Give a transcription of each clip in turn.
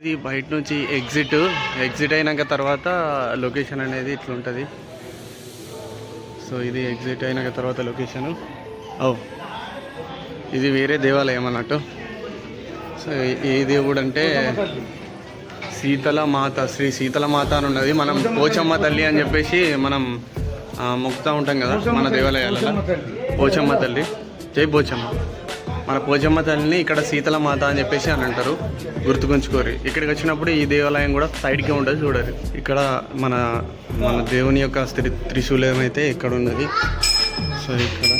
ఇది బయట నుంచి ఎగ్జిట్ ఎగ్జిట్ అయినాక తర్వాత లొకేషన్ అనేది ఇట్లుంటుంది. సో ఇది ఎగ్జిట్ అయినాక తర్వాత లొకేషన్ ఓ oh, ఇది వేరే దేవాలయం అన్నట్టు. సో ఏ దేవుడు అంటే శీతల మాత శ్రీ శీతల మాత అని ఉన్నది. మనం పోచమ్మ తల్లి అని చెప్పేసి మనం మొక్కుతూ ఉంటాం కదా మన దేవాలయాలలో. పోచమ్మ తల్లి. జై పోచమ్మ. మన పోచమ్మ తల్లిని ఇక్కడ శీతల మాత అని చెప్పేసి అని అంటారు. గుర్తుకుంచుకోరు. ఇక్కడికి వచ్చినప్పుడు ఈ దేవాలయం కూడా సైడ్కే ఉంటుంది చూడరు. ఇక్కడ మన మన దేవుని యొక్క స్త్రీ త్రిశూలం అయితే ఇక్కడ ఉన్నది. సో ఇక్కడ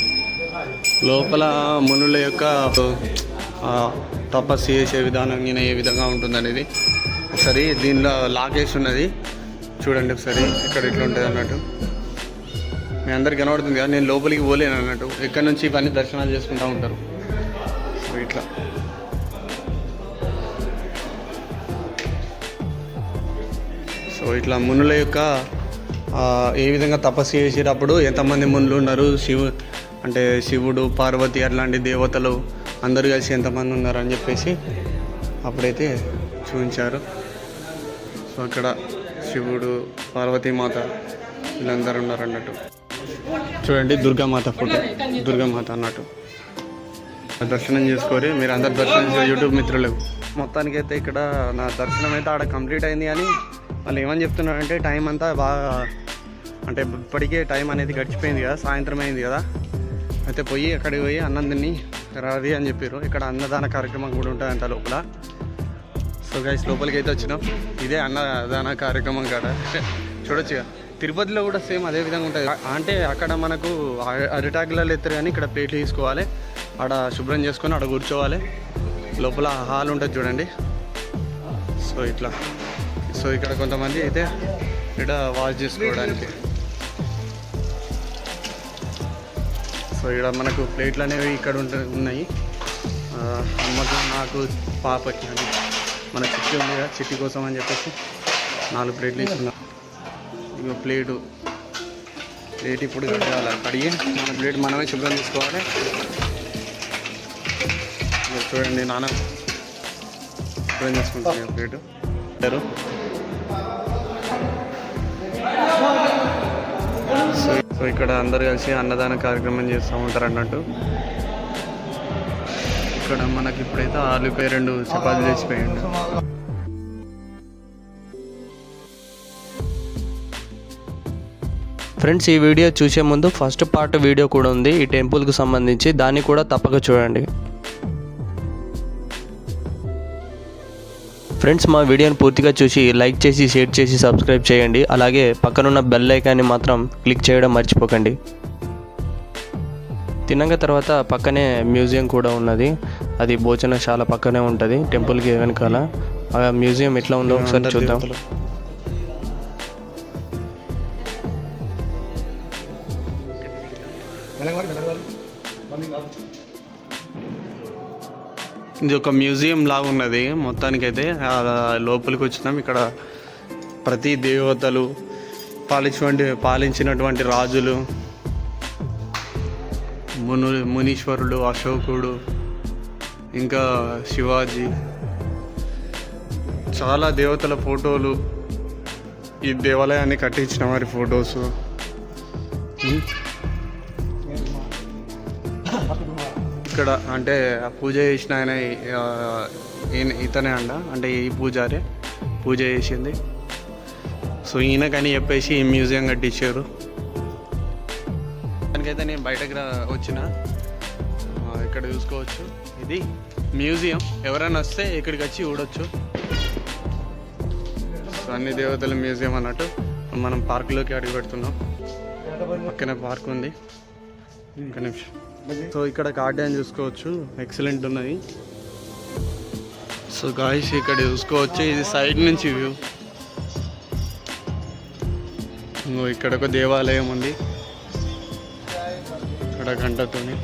లోపల మునుల యొక్క తపస్సు చేసే విధానం నేను ఏ విధంగా ఉంటుంది అనేది ఒకసారి దీనిలో లాకేసి ఉన్నది. చూడండి ఒకసారి ఇక్కడ ఎట్లా ఉంటుంది అన్నట్టు. మీ అందరికి కనబడుతుంది కదా నేను లోపలికి పోలేను అన్నట్టు. ఇక్కడ నుంచి ఇవన్నీ దర్శనాలు చేసుకుంటూ ఉంటారు. ఇట్లా సో ఇట్లా మునుల యొక్క ఏ విధంగా తపస్సు చేసేటప్పుడు ఎంతమంది మునులు ఉన్నారు? శివు అంటే శివుడు పార్వతి అట్లాంటి దేవతలు అందరూ కలిసి ఎంతమంది ఉన్నారు అని చెప్పేసి అప్పుడైతే చూపించారు. సో అక్కడ శివుడు పార్వతీమాత వీళ్ళందరూ ఉన్నారు అన్నట్టు చూడండి దుర్గామాత ఫోటో దుర్గామాత అన్నట్టు. దర్శనం చేసుకోరి మీరు అందరు దర్శనం యూట్యూబ్ మిత్రులు. మొత్తానికి అయితే ఇక్కడ నా దర్శనం అయితే ఆడ కంప్లీట్ అయింది కానీ వాళ్ళు ఏమని చెప్తున్నారంటే టైం అంతా బాగా అంటే ఇప్పటికే టైం అనేది గడిచిపోయింది కదా సాయంత్రం అయింది కదా. అయితే పోయి అక్కడికి పోయి అన్నందిని రాది అని చెప్పారు ఇక్కడ అన్నదాన కార్యక్రమం కూడా ఉంటుందంట లోపల. సో గైస్ లోపలికి అయితే వచ్చినాం. ఇదే అన్నదాన కార్యక్రమం కాడ చూడొచ్చు ఇక. తిరుపతిలో కూడా సేమ్ అదే విధంగా ఉంటుంది. అంటే అక్కడ మనకు అరిటాకులలో ఎత్తారు కానీ ఇక్కడ ప్లేట్లు తీసుకోవాలి. ఆడ శుభ్రం చేసుకొని ఆడ కూర్చోవాలి. లోపల హాల్ ఉంటుంది చూడండి. సో ఇట్లా. సో ఇక్కడ కొంతమంది అయితే ఇక్కడ వాష్ చేసుకోవడానికి. సో ఇక్కడ మనకు ప్లేట్లు అనేవి ఇక్కడ ఉంట ఉన్నాయి. అమ్మకు నాకు పాపకి అని. మన చిట్టి ఉంది కదా చిట్టి కోసం అని చెప్పేసి నాలుగు ప్లేట్లు ఇస్తున్నా ఇక ప్లేటు. ప్లేట్ ఇప్పుడు కడగాలి. కడిగి మన ప్లేట్ మనమే శుభ్రం చేసుకోవాలి. చూడండి నాన్న. అర్థం చేసుకుంటున్నాను ప్లేటు సో ఇక్కడ అందరు కలిసి అన్నదాన కార్యక్రమం చేస్తూ ఉంటారు అన్నట్టు. ఇక్కడ మనకి ఇప్పుడైతే ఆలుపై రెండు చపాతీలు చేసిపోయాడు ఫ్రెండ్స్ ఈ వీడియో చూసే ముందు ఫస్ట్ పార్ట్ వీడియో కూడా ఉంది. ఈ టెంపుల్కి సంబంధించి దాన్ని కూడా తప్పక చూడండి. ఫ్రెండ్స్ మా వీడియోని పూర్తిగా చూసి లైక్ చేసి షేర్ చేసి సబ్స్క్రైబ్ చేయండి. అలాగే పక్కనున్న బెల్ ఐకాన్ని మాత్రం క్లిక్ చేయడం మర్చిపోకండి. తిన్నాక తర్వాత పక్కనే మ్యూజియం కూడా ఉన్నది. అది భోజనశాల పక్కనే ఉంటుంది టెంపుల్కి వెనకాల. ఆ మ్యూజియం ఎట్లా ఉందో ఒకసారి చూద్దాం. దేవతలు. ఇది ఒక మ్యూజియం లాగా ఉన్నది. మొత్తానికైతే ఆ లోపలికి వచ్చినాం. ఇక్కడ ప్రతి దేవతలు పాలించినటువంటి పాలించినటువంటి రాజులు మును మునీశ్వరుడు అశోకుడు ఇంకా శివాజీ. చాలా దేవతల ఫోటోలు ఈ దేవాలయాన్ని కట్టించిన వారి ఫొటోస్. ఇక్కడ అంటే పూజ చేసిన ఆయన ఇతనే అండ అంటే ఈ పూజారే పూజ చేసింది. సో ఈయనకని చెప్పేసి ఈ మ్యూజియం కట్టించారు. దానికైతే నేను బయటకు వచ్చిన. ఇక్కడ చూసుకోవచ్చు. ఇది మ్యూజియం. ఎవరైనా వస్తే ఇక్కడికి వచ్చి చూడొచ్చు. సో అన్ని దేవతల మ్యూజియం అన్నట్టు మనం పార్కులోకి అడుగు పెడుతున్నాం. పక్కనే పార్క్ ఉంది. ఒక నిమిషం. సో ఇక్కడ గార్డెన్ చూసుకోవచ్చు. ఎక్సలెంట్ ఉన్నది. సో గాయస్ ఇక్కడ చూసుకోవచ్చు. ఇది సైడ్ నుంచి వ్యూ. ఇంకో ఇక్కడ ఒక దేవాలయం ఉంది. ఇక్కడ గంటతోని.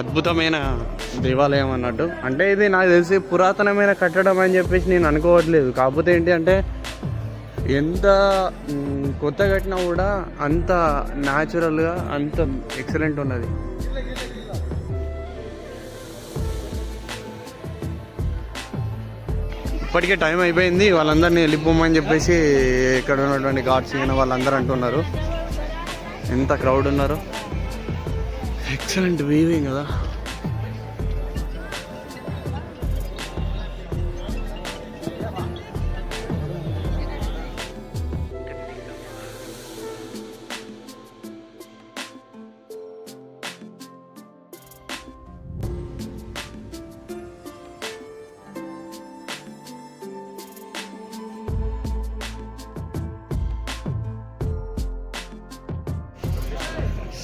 అద్భుతమైన దేవాలయం అన్నట్టు. అంటే ఇది నాకు తెలిసి పురాతనమైన కట్టడం అని చెప్పేసి నేను అనుకోవట్లేదు. కాకపోతే ఏంటి అంటే ఎంత కొత్త కట్టినా కూడా అంత న్యాచురల్గా అంత ఎక్సలెంట్ ఉన్నది. ఇప్పటికే టైం అయిపోయింది వాళ్ళందరినీ వెళ్ళిపోమని చెప్పేసి ఇక్కడ ఉన్నటువంటి గాడ్స్ అయిన వాళ్ళందరూ అంటున్నారు. ఎంత క్రౌడ్ ఉన్నారు. ఎక్సలెంట్ వీవింగ్ కదా.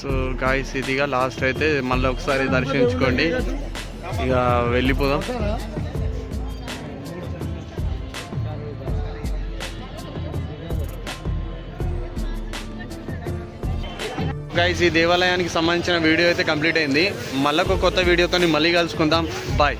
సో గాయస్ ఇదిగా లాస్ట్ అయితే మళ్ళీ ఒకసారి దర్శించుకోండి. ఇక వెళ్ళిపోదాం. గైస్ ఈ దేవాలయానికి సంబంధించిన వీడియో అయితే కంప్లీట్ అయింది. మళ్ళీ ఒక కొత్త వీడియోతో మళ్ళీ కలుసుకుందాం. బాయ్